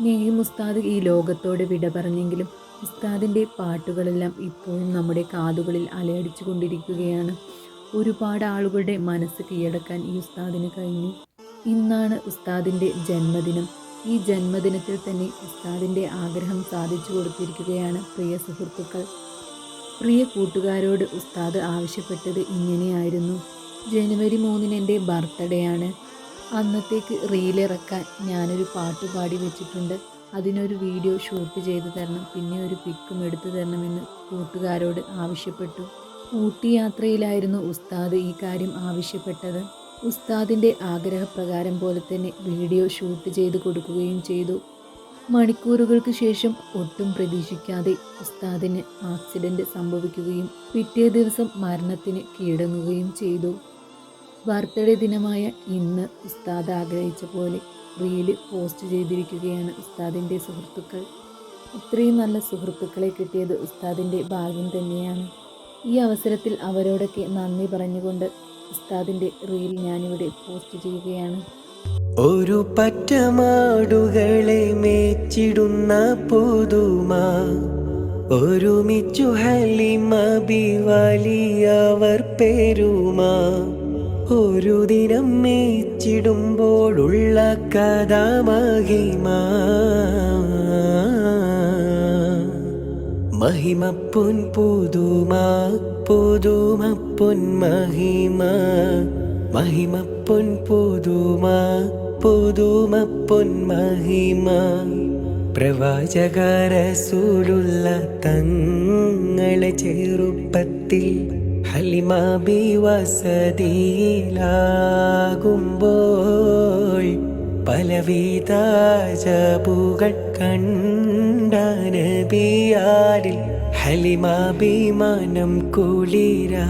നെയ്യും ഉസ്താദ് ഈ ലോകത്തോട് വിട പറഞ്ഞെങ്കിലും ഉസ്താദിന്റെ പാട്ടുകളെല്ലാം ഇപ്പോഴും നമ്മുടെ കാതുകളിൽ അലയടിച്ചു കൊണ്ടിരിക്കുകയാണ് ഒരുപാട് ആളുകളുടെ മനസ്സ് കീഴടക്കാൻ ഈ ഉസ്താദിന് കഴിഞ്ഞു. ഇന്നാണ് ഉസ്താദിന്റെ ജന്മദിനം. ഈ ജന്മദിനത്തിൽ തന്നെ ഉസ്താദിന്റെ ആഗ്രഹം സാധിച്ചു കൊടുത്തിരിക്കുകയാണ് പ്രിയ സുഹൃത്തുക്കൾ. പ്രിയ കൂട്ടുകാരോട് ഉസ്താദ് ആവശ്യപ്പെട്ടത് ഇങ്ങനെയായിരുന്നു. ജനുവരി മൂന്നിന് എന്റെ ബർത്ത്ഡേ ആണ്. അന്നത്തേക്ക് റീലിറക്കാൻ ഞാനൊരു പാട്ട് പാടി വെച്ചിട്ടുണ്ട്. അതിനൊരു വീഡിയോ ഷൂട്ട് ചെയ്ത് തരണം. പിന്നെ ഒരു പിക്കും എടുത്തു തരണമെന്ന് കൂട്ടുകാരോട് ആവശ്യപ്പെട്ടു. ഊട്ടി യാത്രയിലായിരുന്നു ഉസ്താദ് ഈ കാര്യം ആവശ്യപ്പെട്ടത്. ഉസ്താദിന്റെ ആഗ്രഹപ്രകാരം പോലെ തന്നെ വീഡിയോ ഷൂട്ട് ചെയ്ത് കൊടുക്കുകയും ചെയ്തു. മണിക്കൂറുകൾക്ക് ശേഷം ഒട്ടും പ്രതീക്ഷിക്കാതെ ഉസ്താദിന് ആക്സിഡന്റ് സംഭവിക്കുകയും പിറ്റേ ദിവസം മരണത്തിന് കീഴടങ്ങുകയും ചെയ്തു. ബർത്ത്ഡേ ദിനമായ ഇന്ന് ഉസ്താദ് ആഗ്രഹിച്ച പോലെ റീൽ പോസ്റ്റ് ചെയ്തിരിക്കുകയാണ് ഉസ്താദിന്റെ സുഹൃത്തുക്കൾ. ഇത്രയും നല്ല സുഹൃത്തുക്കളെ കിട്ടിയത് ഉസ്താദിന്റെ ഭാഗ്യം തന്നെയാണ്. ഈ അവസരത്തിൽ അവരോടൊക്കെ നന്ദി പറഞ്ഞുകൊണ്ട് ഉസ്താദിന്റെ റീൽ ഞാനിവിടെ പോസ്റ്റ് ചെയ്യുകയാണ്. ഒരു പറ്റമാടുകളെ മേച്ചിടുന്ന പുതുമ ഒരുമിച്ചു ഹലിമ ബിവാലിയവർ പെരുമ. ഒരു ദിനം മേച്ചിടുമ്പോഴുള്ള കഥാമഹിമ. മഹിമ മഹിമപ്പൊൻ പുതുമ പുതുമപ്പൊൻ മഹിമ. മഹിമപ്പൊൻ പുതുമ പുതുമപ്പൊൻ മഹിമ. പ്രവാചകരസൂലുള്ള തങ്ങളെ ചെറുപ്പത്തിൽ ഹലിമ ബി വസതിയിലാകുമ്പോൾ പലവിധ ജബുകൾ കണ്ട നബിയാരിൽ ഹലിമ ബിമാനം കുളിരാകുന്നു